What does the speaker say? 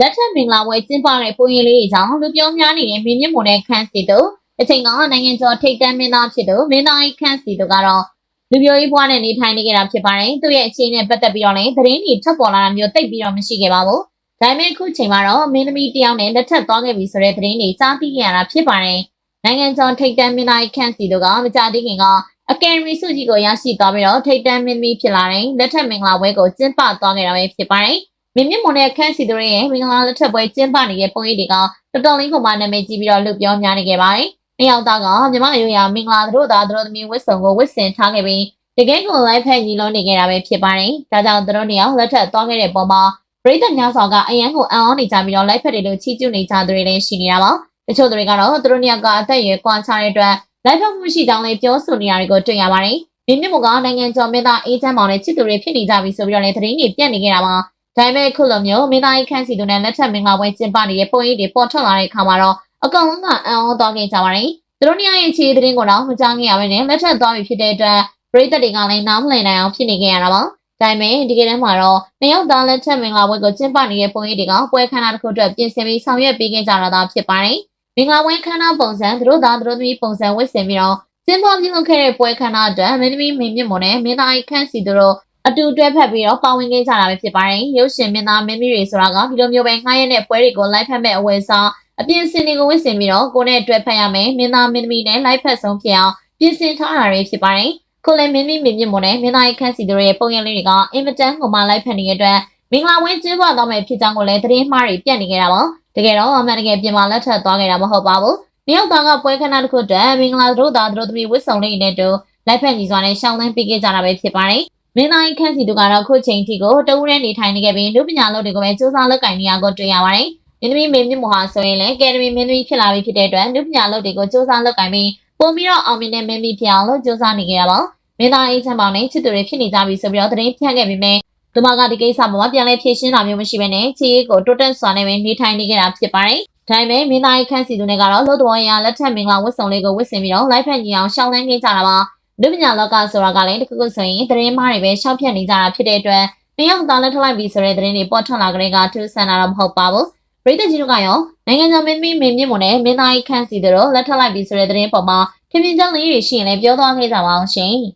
လက်ထက်မင်္ဂလာပွဲကျင်းပတဲ့ပုံရိပ်လေးတွေကြောင့်လူပြောများနေတဲ့မြင်းမြင့်မွန်တဲ့ခန့်စီတို့အချိန်ကနိုင်ငံကျော်ထိပ်တန်းမင်းသားဖြစ်သူမင်းသားကြီးခန့်စီတို့ကတော့လူပြောရေးဘွားနဲ့နေထိုင်နေကြတာဖြစ်ပါတယ်သူ့ရဲ့အခြေအနေနဲ့ပတ်သက်ပြီးတော့လည်းသတင်းတွေထပ်ပေါ်လာတာမျိုးတိတ်ပြီးတော့မရှိခဲ့ပါဘူးဒါပေမဲ့အခုချိန်မှာတော့မင်းသမီးတစ်ယောက်နဲ့လက်ထပ်သွားခဲ့ပြီဆိုတဲ့သတင်းတွေကြားသိခဲ့ရတာဖြစ်ပါတယ်နိုင်ငံကျော်ထိပ်တန်းမင်းသားကြီးခန့်စီတို့ကမကြသေးခင်ကအကယ်ဒမီစုကြီးကိုရရှိသွားပြီးတော့ထိပ်တန်းမင်းသမီးဖြစ်လာတဲ့လက်ထက်မင်္ဂလာပွဲကိုကျင်းပသွားခဲ့တာပဲဖြစ်ပါတယ် မြင့်မြင့်မွန်တဲ့ခန့်စီတို့ရဲ့မင်္ဂလာလက်ထပ်ပွဲကျင်းပနေတဲ့ပုံရိပ်တွေကတော်တော်လေးကိုမှနာမည်ကြီးပြီးတော့လူပြောများနေခဲ့ပါတယ်။နှစ်ယောက်သားကမြမအယိုရာမင်္ဂလာတို့သားတို့သမီးဝတ်စုံကိုဝတ်ဆင်ထားခဲ့ပြီးတကယ်ကို live ဖက်ညီလုံးနေခဲ့တာပဲဖြစ်ပါတယ်။ဒါကြောင့်တို့နှစ်ယောက်လက်ထပ်သွားခဲ့တဲ့ပုံမှာပရိသတ်များစွာကအရန်ကိုအံ့ဩနေကြပြီးတော့ live ဖက်တွေလို့ချီးကျူးနေကြသူတွေလည်းရှိနေတာပါ။တချို့သူတွေကတော့သူတို့နှစ်ယောက်ကအသက်အရွယ်ကွာခြားတဲ့အတွက် live ဖက်မှုရှိကြောင်းလည်းပြောဆိုနေရတွေကိုတွေ့ရပါတယ်။မြင့်မြင့်မကနိုင်ငံကျော်မင်းသားအေးချမ်းမောင်နဲ့ချစ်သူတွေဖြစ်နေကြပြီဆိုပြီးတော့လည်းသတင်းတွေပြန့်နေကြတာပါ။ ဒါပေမဲ့ခုလိုမျိုးမင်းသားကြီးခန့်စီသူနဲ့လက်ထက်မင်္ဂလာပွဲကျင်းပနေတဲ့ပုံရိပ်တွေပေါ်ထွက်လာတဲ့အခါမှာတော့အကောင်လုံးကအံ့ဩသွားခဲ့ကြပါတယ်။သူတို့နှစ်ယောက်ရဲ့ခြေသတင်းကိုတော့မကြားခဲ့ရဘဲနဲ့လက်ထက်သွားပြီဖြစ်တဲ့အတွက်ပရိသတ်တွေကလည်းနားမလည်နိုင်အောင်ဖြစ်နေခဲ့ရတာပါ။ဒါပေမဲ့ဒီကနေ့မှာတော့နှစ်ယောက်သားလက်ထက်မင်္ဂလာပွဲကိုကျင်းပနေတဲ့ပုံရိပ်တွေကပွဲခန်းနာတစ်ခုအတွက်ပြင်ဆင်ပြီးဆောင်ရွက်ပေးခဲ့ကြတာသာဖြစ်ပါတယ်။မင်္ဂလာပွဲခန်းနာပုံစံသူတို့သားသူတို့သမီးပုံစံဝတ်ဆင်ပြီးတော့ကျင်းပပြုလုပ်ခဲ့တဲ့ပွဲခန်းနာအတွက်မင်းသမီးမင်းမြင့်မွန်နဲ့မင်းသားကြီးခန့်စီတို့ အတူတွဲဖက်ပြီးတော့ပါဝင်ခဲ့ကြတာပဲဖြစ်ပါတယ်။ရုပ်ရှင်မင်းသားမင်းမီတွေဆိုတာကဒီလိုမျိုးပဲငှားရတဲ့ပွဲတွေကို live ဖက်မဲ့အဝယ်စားအပြင်စင်တွေကိုဝတ်ဆင်ပြီးတော့ကိုယ်နဲ့တွဲဖက်ရမယ်မင်းသားမင်းသမီးနဲ့ live ဖက်ဆုံးဖြစ်အောင်ပြင်ဆင်ထားတာတွေဖြစ်ပါတယ်။ကိုလည်းမင်းမီမင်းမြင့်မွန်နဲ့မင်းသားကြီးခန့်စီတို့ရဲ့ပုံရိပ်လေးတွေကအင်မတန်ကိုမှ live ဖက်နေတဲ့အတွက်မင်္ဂလာဝင်းကျင်းပသွားမယ်ဖြစ်ကြောင်းကိုလည်းသတင်းမှားတွေပြန့်နေကြတာပါ။တကယ်တော့အမှန်တကယ်ပြင်မာလက်ထပ်သွားခဲ့တာမဟုတ်ပါဘူး။မြောက်သားကပွဲခဏတစ်ခုတည်းမင်္ဂလာတို့သားတို့သမီးဝတ်ဆောင်လေးနဲ့တူလိုက်ဖက်ကြီးစွာနဲ့ရှောင်းလန်းပေးခဲ့ကြတာပဲဖြစ်ပါတယ်။ မင်းသားကြီးခန့်စီတို့ကတော့ခုချိန်ထိကိုတဦးတည်းနေထိုင်နေခဲ့ပြီးလူပညာလုပ်တွေကိုပဲစူးစမ်းလုပ်ကိုင်နေရကိုတွေ့ရပါတယ်။မင်းသမီးမင်းမြင့်မဟာဆိုရင်လည်းကယ်ဒမီမင်းသမီးဖြစ်လာပြီဖြစ်တဲ့အတွက်လူပညာလုပ်တွေကိုစူးစမ်းလုပ်ကိုင်ပြီးပုံပြီးတော့အောင်မြင်တဲ့မင်းသမီးဖြစ်အောင်လို့စူးစမ်းနေကြရပါ။မင်းသားအေးချမ်းပေါင်းနဲ့ချစ်သူတွေဖြစ်နေကြပြီဆိုပြီးတော့သတင်းဖြန့်ခဲ့ပြီးမြဲသူမကဒီကိစ္စမှာပြန်လဲဖြေရှင်းတာမျိုးမရှိဘဲနဲ့ချီရေးကိုတိုးတက်စွာနဲ့ပဲနေထိုင်နေကြတာဖြစ်ပါတယ်။ဒါပေမဲ့မင်းသားကြီးခန့်စီသူတွေကတော့လို့တော်ရလက်ထက်မင်္ဂလာဝတ်စုံလေးကိုဝတ်ဆင်ပြီးတော့ live ဖက်ညီအောင်ရှောင်းလန်းနေကြတာပါ။ လူပညာလောကဆိုတာကလည်းတခုခုဆိုရင်သတင်းမှားတွေပဲရှောက်ဖြတ်နေကြတာဖြစ်တဲ့အတွက်တယောက်သားလက်ထလိုက်ပြီးဆိုတဲ့သတင်းတွေပေါ်ထွက်လာကြတဲ့ကထူးဆန်းတာတော့မဟုတ်ပါဘူး။ပြည်သက်ကြီးတို့ကရောနိုင်ငံခြားမင်းမင်းမင်းမြင့်မွန်နဲ့မင်းသားကြီးခန့်စီတို့လက်ထလိုက်ပြီးဆိုတဲ့သတင်းပေါ်မှာထင်မြင်ကြောင်းလေးတွေရှိရင်လည်းပြောသွားခဲ့ကြပါအောင်ရှင်။